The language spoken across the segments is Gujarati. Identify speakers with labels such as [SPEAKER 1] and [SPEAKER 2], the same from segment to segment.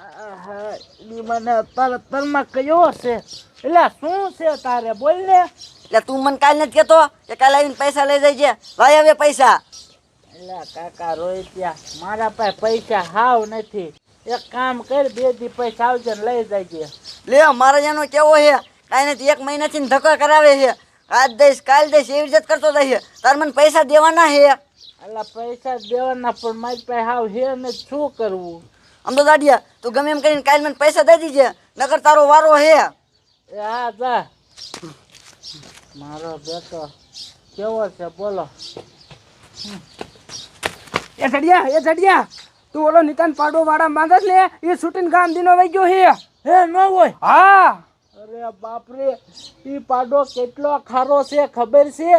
[SPEAKER 1] આહા, ઈ મને તરત તરમાં કયો છે એટલે શું છે તારે બોલ ને
[SPEAKER 2] એટલે તું મને કાલ નથી કહેતો કે કાલ આવીને પૈસા લઈ જઈજે ભાઈ હવે પૈસા.
[SPEAKER 1] એટલે કાકા રોહિત્યા મારા પાસે પૈસા હાવ નથી. એક કામ કર બે દી પૈસા આવજે ને લઈ જાય
[SPEAKER 2] લે મારે એનો કેવો છે? કાંઈ નથી એક મહિનાથી ધક્કા કરાવે છે. આજ દઈશ કાલ દઈશ એવી રીતે કરતો જાય તાર મને પૈસા દેવાના છે.
[SPEAKER 1] એટલે પૈસા દેવાના પણ મારી પાસે હાવ હે ને શું કરવું?
[SPEAKER 2] આમ તો દાડિયા તું ગમે એમ કરીને કાલ મને પૈસા દઈ દીજે નકર તારો વારો હે.
[SPEAKER 1] એ હા દા મારો બેટો કેવો છે બોલો.
[SPEAKER 3] એ ચડિયા એ ચડિયા તું ઓલો નિતાન પાડો વાળા માંગસ ને એ છૂટીને ગામ દીનો વઈ ગયો હે
[SPEAKER 1] હે ન હોય?
[SPEAKER 3] હા.
[SPEAKER 1] અરે બાપરે ઈ પાડો કેટલો ખારો છે ખબર છે?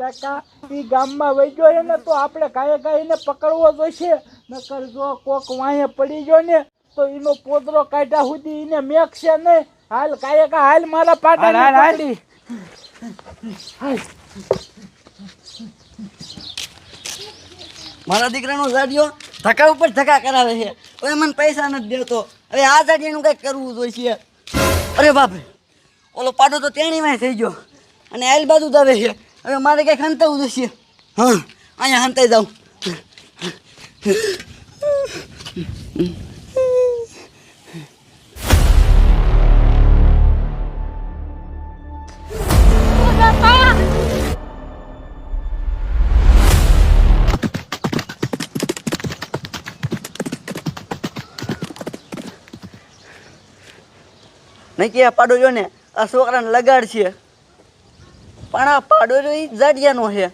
[SPEAKER 1] કાકા ઈ ગામમાં વહી ગયો એને તો આપણે કાંઈ કાંઈ પકડવો જોઈશે. નકર જો કોક વાંહે પડી ગયો ને તો એનો પોદરો કાઢ્યા સુધી એને મેકશે નહીં. હાલ કાંઈ કા હાલ મારા પાટા
[SPEAKER 3] હાલ.
[SPEAKER 2] મારા દીકરાનો જાડિયો ધક્કા ઉપર ધક્કા કરાવે છે. હવે મને પૈસા નથી દેતો. હવે આ જાડિયાનું કંઈક કરવું જોઈએ અરે બાપ ઓલો પાડો તો તેણીમાં થઈ ગયો. અને આયલ બાજુ દાવે છે. હવે મારે કઈ હંતાવું જોઈશે હા. અહીંયા હંતાઈ જાઉં. નહીં કે પાડો જો ને આ છોકરાને લગાડ છે પણ આ પાડોરો એ જાડિયાનો છે.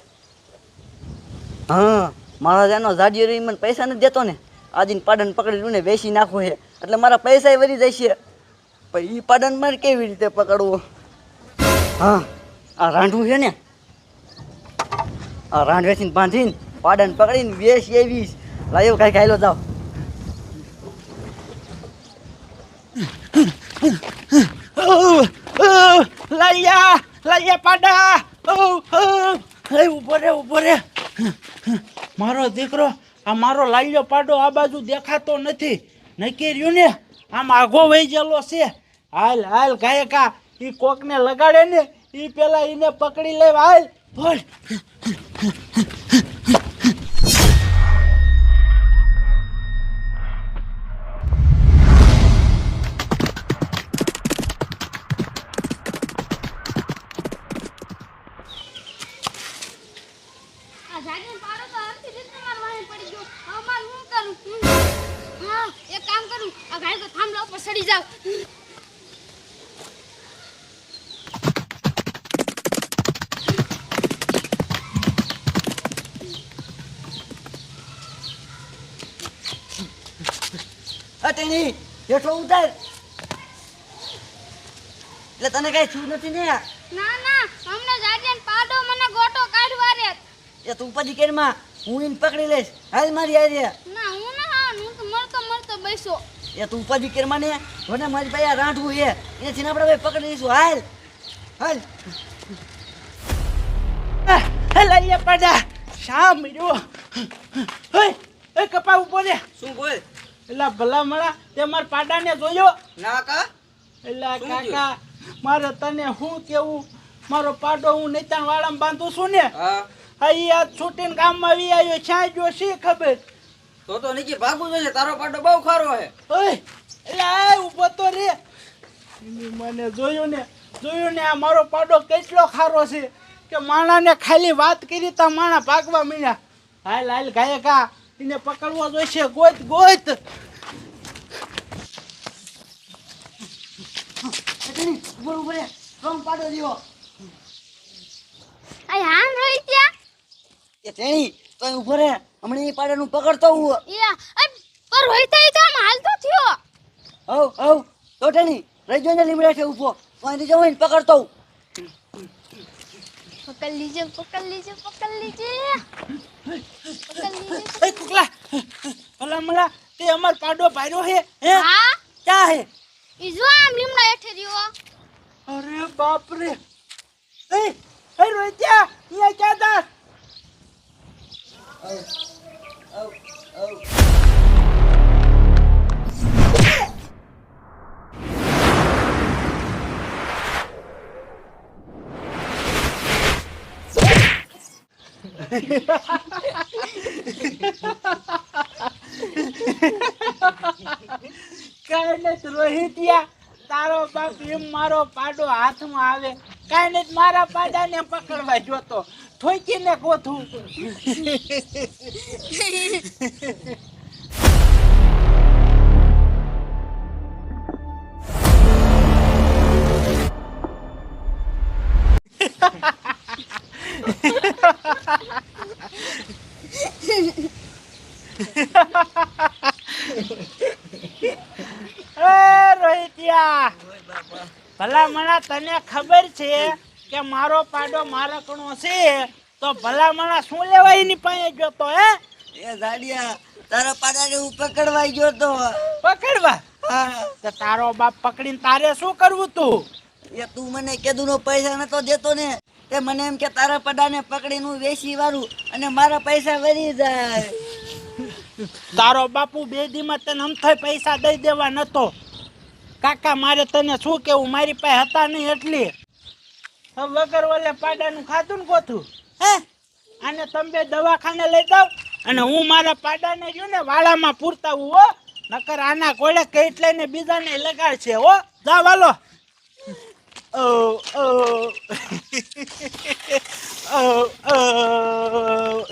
[SPEAKER 2] હા, મારા જાનો જાડિયો એ મને પૈસા નથી દેતો ને. આજીને પાડન પકડી ને વેચી નાખો છે. એટલે મારા પૈસા વરી જાય છે. પણ એ પાડન મારે કેવી રીતે પકડવો? હા, આ રાંઢું છે ને. આ રાંઢ વેચીને બાંધીને પાડન પકડીને વેચ એવી લાયો કાંઈ ખાયલો જાઓ.
[SPEAKER 1] લાલિયા પાડા. એ ઊભો રે ઊભો રે. મારો દીકરો, આ મારો લાલ્યો પાડો આ બાજુ દેખાતો નથી. નક્કી રહ્યું ને? આમ આઘો વહી ગયેલો છે. હાલ હાલ, ગાયકા એ કોકને લગાડે ને એ પેલા એને પકડી લેવા. હાલ, બોલ.
[SPEAKER 4] કરું એક કામ કરું. આ ગાય તો થાંભલા ઉપર સડી જાવ.
[SPEAKER 2] અટેની હેઠો ઉતાર. એટલે તને કઈ છું નથી ને?
[SPEAKER 4] ના ના અમને ઝાડીને પાડો મને ગોટો કાઢવા રે
[SPEAKER 2] એ તું પછી કેરમાં હું એને પકડી લઈશ હાલ મારી
[SPEAKER 4] આવી મરતો બેસો
[SPEAKER 2] એ તું ઉપાધિ કેરમાં ને મને મારી પાસે આ રાંઠવું છે. એનાથી આપણે ભાઈ પકડી લઈશું. હાલ. હાલ.
[SPEAKER 1] લાલિયા પાડા. શા મળ્યો હે એ કપા ઊભો ને
[SPEAKER 2] શું બોલ?
[SPEAKER 1] એલા ભલા મળા તે મારા પાડાને જોયો?
[SPEAKER 2] ના કા.
[SPEAKER 1] એલા કાકા મારે તને હું કેવું? મારો પાડો હું નેતાણ વાળામાં બાંધું છું ને?
[SPEAKER 2] હા.
[SPEAKER 1] હા એ આ છૂટીને ગામમાં આવી આવ્યો છાંય ગયો શી ખબર?
[SPEAKER 2] તો તો નીચે ભાગવું જોઈએ તારો પાડો બહુ ખારો હે.
[SPEAKER 1] ઓય એલા ઊભો તો રે. મને જોયું ને જોયું ને આ મારો પાડો કેટલો ખારો છે કે માણાને ખાલી વાત કરી તા માણા ભાગવા મીણ્યા. હાલ હાલ ગાય કા એને પકડવો જોઈશે. ગોત ગોત.
[SPEAKER 2] ઊભો ઊભો રે. સ્ટ્રોંગ પાડો જેવો.
[SPEAKER 4] આ હાન રોઈ ત્યાં.
[SPEAKER 2] એ તેણી તો ઊભો રે. હમણાં એ પાડાનું પકડતો હું.
[SPEAKER 4] યા પર રોઈ તો તો આમ હાલતો થયો.
[SPEAKER 2] હવ હવ તોટણી તેણી રહી જો ને લીમડા છે ઊભો. તો અહીંથી જવું એને પકડતો હું.
[SPEAKER 4] પકડ લીજે પકડ લીજે પકડ લીજે. પકડ લીજે.
[SPEAKER 1] એ કુકલા ભલા મલા તે અમાર પાડો ભાઈરો હે હે?
[SPEAKER 4] હા?
[SPEAKER 1] ક્યાં હે?
[SPEAKER 4] ઈ જો આમ લીમડા હેઠે રહ્યો.
[SPEAKER 1] અરે બાપ રે એ એ રોહિત્યા અહીંયા ક્યાં તા? કાંઈ રોહિતિયા તારો બાપ એમ મારો પાડો હાથમાં આવે. કાંઈ નથી, મારા પાડાને પકડવા જોતો ઠોકીને કોથું એ રોહિતિયા ભલા મને તને ખબર છે કે મારો પાડો મારકણો છે તો ભલા મણા શું લેવા એની પાસે જોતો હે?
[SPEAKER 2] એ ઝાડિયા તારા પાડાને હું પકડવા ગયો તો.
[SPEAKER 1] પકડવા?
[SPEAKER 2] હા.
[SPEAKER 1] તો તારો બાપ પકડીને તારે શું કરવું તું?
[SPEAKER 2] એ તું મને કેદુનો પૈસા નતો દેતો ને તે મને એમ કે તારા પડાને પકડીને હું વેચી વાળું અને મારા પૈસા વરી જાય.
[SPEAKER 1] તારો બાપુ બે દીમાં તને અમથાય પૈસા દઈ દેવા નતો. કાકા મારે તને શું કેવું? મારી પાસે હતા નહીં એટલી. વગર ઓલે પાડાનું ખાધું ને કોથું હે? આને તમે દવાખાને લઈ જાવ અને હું મારા પાડાને જો ને વાળામાં પૂરતા હું હો નકર આના કોળે કેટ ને બીજાને લગાડશે હો. જા વાલો. ઓ ઓ. ઓ ઓ.